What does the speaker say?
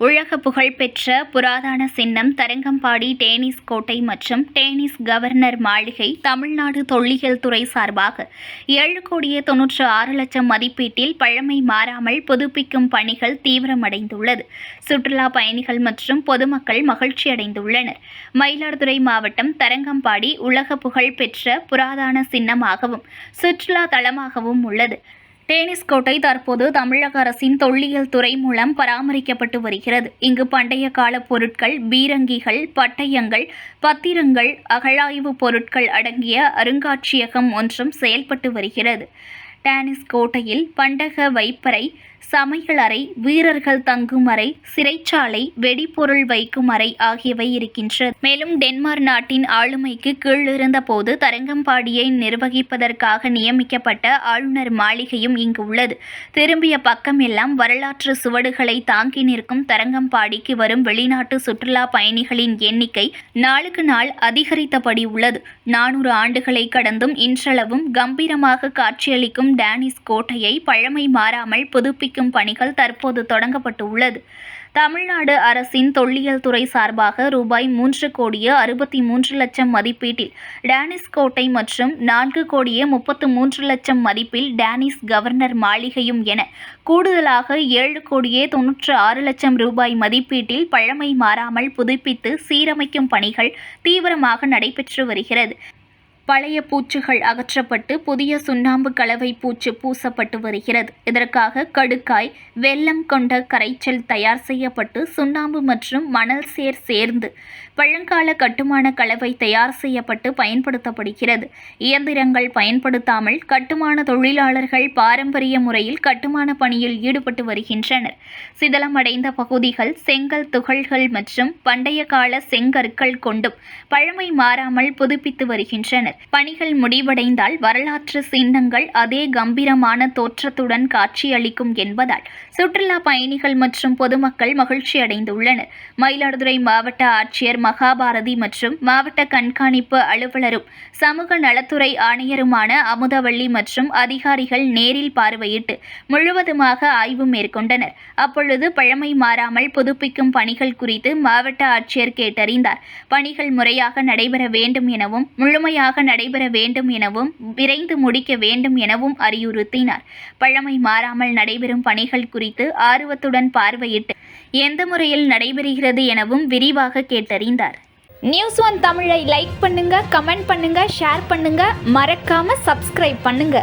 உலக புகழ்பெற்ற புராதன சின்னம் தரங்கம்பாடி டேனிஸ் கோட்டை மற்றும் டேனிஸ் கவர்னர் மாளிகை தமிழ்நாடு தொல்லியல் துறை சார்பாக ஏழு கோடியே தொன்னூற்று ஆறு லட்சம் மதிப்பீட்டில் பழமை மாறாமல் புதுப்பிக்கும் பணிகள் தீவிரமடைந்துள்ளது. சுற்றுலா பயணிகள் மற்றும் பொதுமக்கள் மகிழ்ச்சியடைந்துள்ளனர் மயிலாடுதுறை மாவட்டம் தரங்கம்பாடி உலக புகழ்பெற்ற புராதன சின்னமாகவும் சுற்றுலா தலமாகவும் உள்ளது. டேனிஸ் கோட்டை தற்போது தமிழக அரசின் தொல்லியல் துறை மூலம் பராமரிக்கப்பட்டு வருகிறது. இங்கு பண்டைய கால பொருட்கள் பீரங்கிகள் பட்டயங்கள் பத்திரங்கள் அகழாய்வு பொருட்கள் அடங்கிய அருங்காட்சியகம் ஒன்றும் செயல்பட்டு வருகிறது. டேனிஸ் கோட்டையில் பண்டக வைப்பறை சமையல் அறை வீரர்கள் தங்கும் அறை சிறைச்சாலை வெடிபொருள் வைக்கும் அறை ஆகியவை இருக்கின்றது மேலும் டென்மார்க் நாட்டின் ஆளுமைக்கு கீழ் இருந்தபோது தரங்கம்பாடியை நிர்வகிப்பதற்காக நியமிக்கப்பட்ட ஆளுநர் மாளிகையும் இங்கு உள்ளது. திரும்பிய பக்கம் எல்லாம் வரலாற்று சுவடுகளை தாங்கி நிற்கும் தரங்கம்பாடிக்கு வரும் வெளிநாட்டு சுற்றுலா பயணிகளின் எண்ணிக்கை நாளுக்கு நாள் அதிகரித்தபடி உள்ளது. நானூறு ஆண்டுகளை கடந்தும் இன்றளவும் கம்பீரமாக காட்சியளிக்கும் டேனிஸ் கோட்டையை பழமை மாறாமல் புதுப்பிக்கும் பணிகள் தற்போது தொடங்கப்பட்டு உள்ளது தமிழ்நாடு அரசின் தொல்லியல் துறை சார்பாக ரூபாய் மூன்று கோடியே அறுபத்தி மூன்று லட்சம் மதிப்பீட்டில் டேனிஸ் கோட்டை மற்றும் நான்கு கோடியே முப்பத்து மூன்று லட்சம் மதிப்பில் டேனிஸ் கவர்னர் மாளிகையும் என கூடுதலாக ஏழு கோடியே தொன்னூற்று ஆறு லட்சம் ரூபாய் மதிப்பீட்டில் பழமை மாறாமல் புதுப்பித்து சீரமைக்கும் பணிகள் தீவிரமாக நடைபெற்று வருகிறது. பழைய பூச்சுகள் அகற்றப்பட்டு புதிய சுண்ணாம்பு கலவை பூச்சு பூசப்பட்டு வருகிறது. இதற்காக கடுக்காய் வெல்லம் கொண்ட கரைச்சல் தயார் செய்யப்பட்டு சுண்ணாம்பு மற்றும் மணல் சேர் சேர்ந்து பழங்கால கட்டுமான கலவை தயார் செய்யப்பட்டு பயன்படுத்தப்படுகிறது. இயந்திரங்கள் பயன்படுத்தாமல் கட்டுமான தொழிலாளர்கள் பாரம்பரிய முறையில் கட்டுமான பணியில் ஈடுபட்டு வருகின்றனர். சிதலமடைந்த பகுதிகள் செங்கல் துகள்கள் மற்றும் பண்டைய கால செங்கற்கள் கொண்டும் பழமை மாறாமல் புதுப்பித்து வருகின்றனர். பணிகள் முடிவடைந்தால் வரலாற்று சின்னங்கள் அதே கம்பீரமான தோற்றத்துடன் காட்சியளிக்கும் என்பதால் சுற்றுலா பயணிகள் மற்றும் பொதுமக்கள் மகிழ்ச்சி அடைந்துள்ளனர். மயிலாடுதுறை மாவட்ட ஆட்சியர் மகாபாரதி மற்றும் மாவட்ட கண்காணிப்பு அலுவலரும் சமூக நலத்துறை ஆணையருமான அமுதவள்ளி மற்றும் அதிகாரிகள் நேரில் பார்வையிட்டு முழுவதுமாக ஆய்வு மேற்கொண்டனர். அப்பொழுது பழமை மாறாமல் புதுப்பிக்கும் பணிகள் குறித்து மாவட்ட ஆட்சியர் கேட்டறிந்தார். பணிகள் முறையாக நடைபெற வேண்டும் எனவும் முழுமையாக நடைபெற வேண்டும் எனவும் விரைந்து முடிக்க வேண்டும் எனவும் அறிவுறுத்தினார். பழமை மாறாமல் நடைபெறும் பணிகள் குறித்து ஆர்வத்துடன் பார்வையிட்டு எந்த முறையில் நடைபெறுகிறது எனவும் விரிவாக கேட்டறிந்தார். நியூஸ் ஒன் தமிழை லைக் பண்ணுங்க கமெண்ட் பண்ணுங்க ஷேர் பண்ணுங்க. மறக்காம சப்ஸ்கிரைப் பண்ணுங்க.